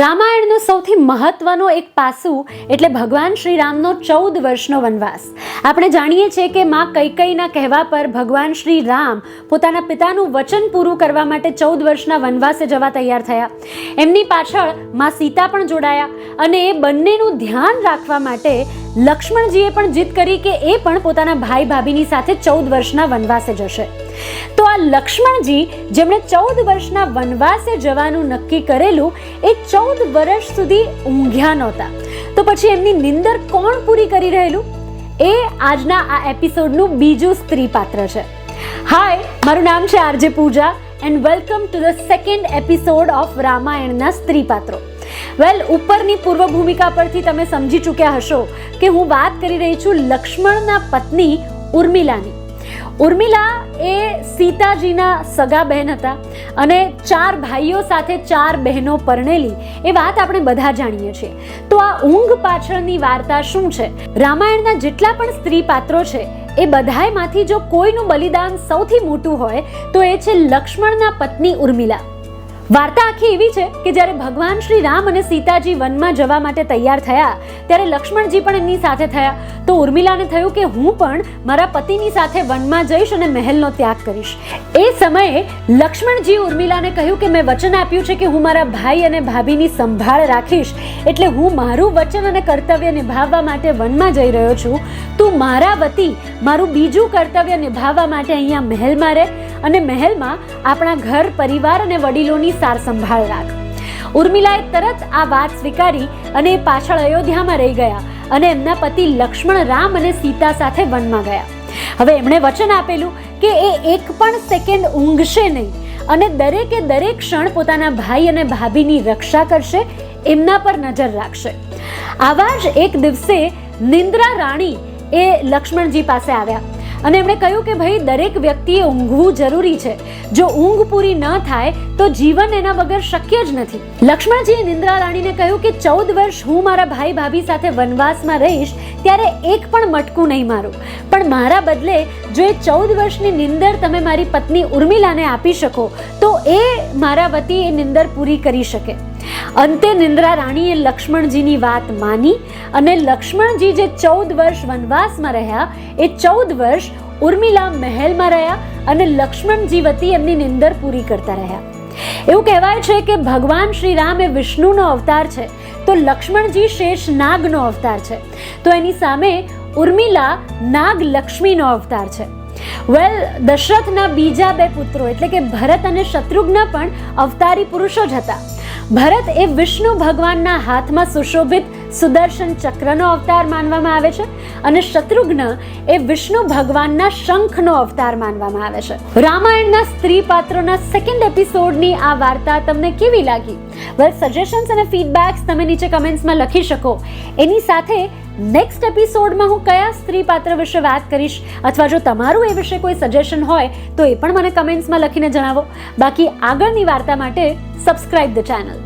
રામાયણનો સૌથી મહત્વનું એક પાસું એટલે ભગવાન શ્રી રામનો ચૌદ વર્ષનો વનવાસ. આપણે જાણીએ છીએ કે માં કૈકઈના કહેવા પર ભગવાન શ્રી રામ પોતાના પિતાનું વચન પૂરું કરવા માટે ચૌદ વર્ષના વનવાસે જવા તૈયાર થયા. એમની પાછળમાં સીતા પણ જોડાયા અને એ બંનેનું ધ્યાન રાખવા માટે લક્ષ્મણજીએ પણ જીદ કરી કે એ પણ પોતાના ભાઈ ભાભીની સાથે ચૌદ વર્ષના વનવાસે જશે. તો આ લક્ષ્મણજી, જેમણે ચૌદ વર્ષના વનવાસે જવાનું નક્કી કરેલું, એ ચૌદ વર્ષ સુધી ઊંઘ્યા નહોતા. તો પછી એમની નિંદર કોણ પૂરી કરી રહેલું? એ આજના આ એપિસોડનું બીજું સ્ત્રી પાત્ર છે. હાય મારું નામ છે RJ Pooja and welcome to the second episode of રામાયણના સ્ત્રી પાત્રો વેલ, ઉપરની પૂર્વ ભૂમિકા પરથી તમે સમજી ચૂક્યા હશો કે હું વાત કરી રહી છું લક્ષ્મણના પત્ની ઉર્મિલાની. ઉર્મિલા એ સીતાજીના સગા બહેન હતા અને ચાર ભાઈઓ સાથે ચાર બહેનો પરણેલી, એ વાત આપણે બધા જાણીએ છીએ. તો આ ઊંઘ પાછળની વાર્તા શું છે? રામાયણના જેટલા પણ સ્ત્રી પાત્રો છે, એ બધાયમાંથી જો કોઈનું બલિદાન સૌથી મોટું હોય, તો એ છે લક્ષ્મણના પત્ની ઉર્મિલા. વાર્તા આખી એવી છે કે જ્યારે ભગવાન શ્રી રામ અને સીતાજી વનમાં જવા માટે તૈયાર થયા, ત્યારે લક્ષ્મણજી પણ એમની સાથે થયા. તો ઉર્મિલાને થયું કે હું પણ મારા પતિની સાથે વનમાં જઈશ અને મહેલનો ત્યાગ કરીશ. એ સમયે લક્ષ્મણજી ઉર્મિલાને કહ્યું કે મેં વચન આપ્યું છે કે હું મારા ભાઈ અને ભાભીની સંભાળ રાખીશ, એટલે હું મારું વચન અને કર્તવ્ય નિભાવવા માટે વનમાં જઈ રહ્યો છું. તું મારા વતી મારું બીજું કર્તવ્ય નિભાવવા માટે અહીંયા મહેલમાં રહે અને મહેલમાં આપણા ઘર, પરિવાર અને વડીલોની સાર સંભાળ રાખ. ઉર્મિલાએ તરત આ વાત સ્વીકારી અને પાછળ અયોધ્યામાં રહી ગયા અને એમના પતિ લક્ષ્મણ રામ અને સીતા સાથે વનમાં ગયા. હવે એમણે વચન આપેલું કે એ એક પણ સેકન્ડ ઊંઘશે નહીં અને દરેકે દરેક ક્ષણ પોતાના ભાઈ અને ભાભીની રક્ષા કરશે, એમના પર નજર રાખશે. આવા જ એક દિવસે નિંદ્રા રાણી એ લક્ષ્મણજી પાસે આવ્યા. અને એમણે કહ્યું કે ભાઈ, દરેક વ્યક્તિએ ઊંઘવું જરૂરી છે. જો ઊંઘ પૂરી ન થાય, તો જીવન એના વગર શક્ય જ નથી. લક્ષ્મણજીએ નિંદ્રા રાણીને કહ્યું કે, ચૌદ વર્ષ હું મારા ભાઈ ભાભી સાથે વનવાસમાં રહીશ, ત્યારે એક પણ મટકું નહીં મારું. પણ મારા બદલે, જો એ ચૌદ વર્ષની નિંદર તમે મારી પત્ની ઉર્મિલાને આપી શકો, તો એ મારા વતી એ નિંદર પૂરી કરી શકે. અંતે નિંદ્રા રાણીએ લક્ષ્મણજીની વાત માની અને લક્ષ્મણજી જે ચૌદ વર્ષ વનવાસમાં રહ્યા, એ ચૌદ વર્ષ ઉર્મિલા મહેલમાં રહ્યા અને લક્ષ્મણજી વતી એમની નિંદર પૂરી કરતા રહ્યા. એવું કહેવાય છે કે ભગવાન શ્રી રામ એ વિષ્ણુનો અવતાર છે, તો લક્ષ્મણજી શેષ નાગનો અવતાર છે. તો એની સામે ઉર્મિલા નાગ લક્ષ્મીનો અવતાર છે. વેલ દશરથના બીજા બે પુત્રો, એટલે કે ભરત અને શત્રુઘ્ન પણ અવતારી પુરુષો જ હતા. ભરત એ વિષ્ણુ ભગવાનના હાથમાં સુશોભિત સુદર્શન ચક્રનો અવતાર માનવામાં આવે છે અને શત્રુઘ્ન એ વિષ્ણુ ભગવાનના શંખનો અવતાર માનવામાં આવે છે. રામાયણના સ્ત્રી પાત્રોના સેકન્ડ એપિસોડની આ વાર્તા તમને કેવી લાગી? વેલ સજેશન્સ અને ફીડબેક્સ તમે નીચે કમેન્ટ્સમાં લખી શકો. એની સાથે નેક્સ્ટ એપિસોડમાં હું કયા સ્ત્રી પાત્ર વિશે વાત કરીશ? અથવા જો તમારું એ વિશે કોઈ સજેશન હોય, તો એ પણ મને કમેન્ટ્સમાં લખીને જણાવો. બાકી આગળની વાર્તા માટે સબસ્ક્રાઇબ ધ ચેનલ